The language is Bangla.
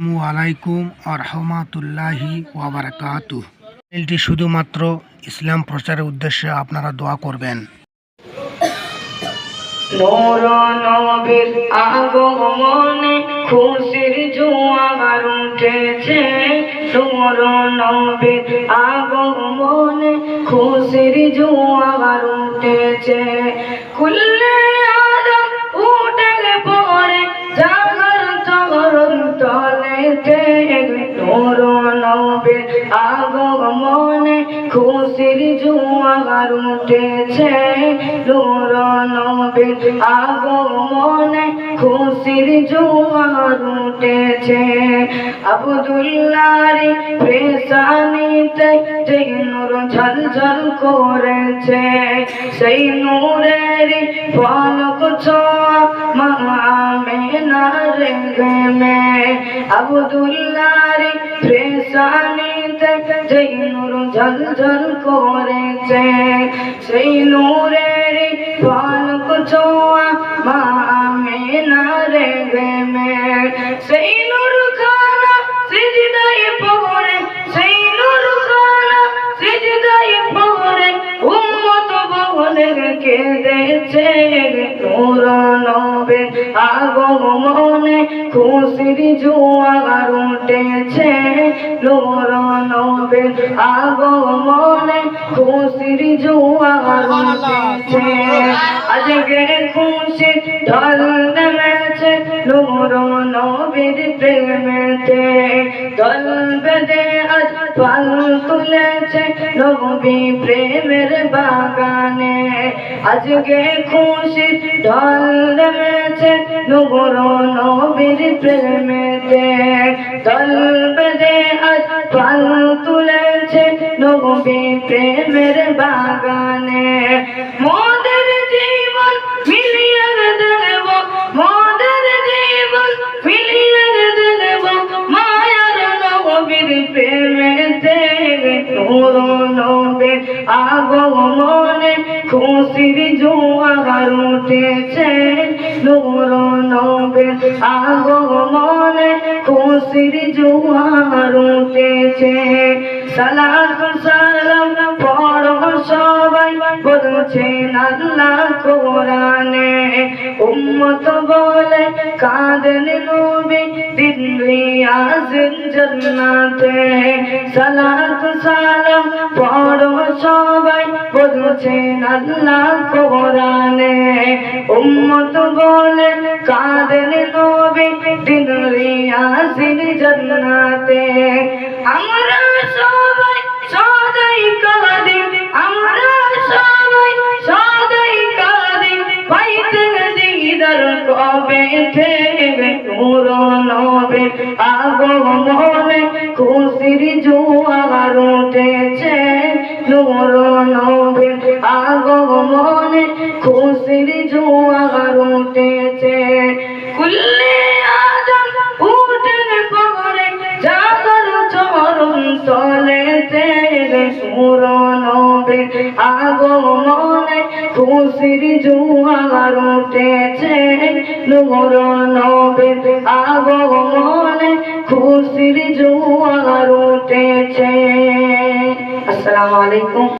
আলাইকুম আরহামাতুল্লাহি ওয়াবারাকাতু চ্যানেলটি শুধুমাত্র ইসলাম প্রচারের উদ্দেশ্যে আপনারা দোয়া করবেন। নূর নবীর আগমনে খুশির জোয়ার উঠেছে। নূর নবীর আগমনে খুশির জোয়ার উঠেছে। খুললে আগমনে খুশির জোয়ার উঠেছে, নূর নবীর আগমনে খুশির জোয়ার উঠেছে। আবদুল্লারি প্রেসানিতে যে নূর ঝলঝল করেছে, সেই নূরের পলক ছোঁয়া মামেনার গমে আবদুল্লারি প্রেসানিতে যে নূর ঝলঝল করেছে সেই নূরের পলক ছোঁয়া মা গমে না রে খানা আগমনে খুশির জোয়ার উঠেছে। নূর নবে আগমনে খুশির জোয়ার উঠেছে। আজকে খুশি ঢল নূর নবীর প্রেমেতে। দল বেদে আজ পাল তুলেছে নবী প্রেমের বাগানে। আজকে খুশি ঢল নেমেছে নূর নবীর প্রেমেতে। দল বেদে আজ পাল তুলেছে নবী প্রেমের বাগানে। মোদের নূর নবে আগমনে খুশির জোয়ার উঠেছে। নূর আগমনে খুশির জোয়ার উঠেছে। সালাম সালাম পড়ো সবাই, বলছেন আল্লাহ। কোরআনে উম্মত বলে, কাঁদেন নবী দিন রিয়াজিন জান্নাতে। সালাত সালাম পড়ো সবাই, বলছেন আল্লাহ কোরআনে। উম্মত বলে, কাঁদেন নবী দিন রিয়াজিন জান্নাতে। আমরা আগমনে খুশির জোয়ার উঠেছে। নূর নবে আগমনে খুশির জোয়ার উঠেছে। কুল্লে আদম উঠে পড়ে, জাগর চরণ তলেতে সুর নবে আগমনে খুশির জোয়ার উঠেছে। নূর खुसर जो आरो टे छे अस्सलाम वालेकुम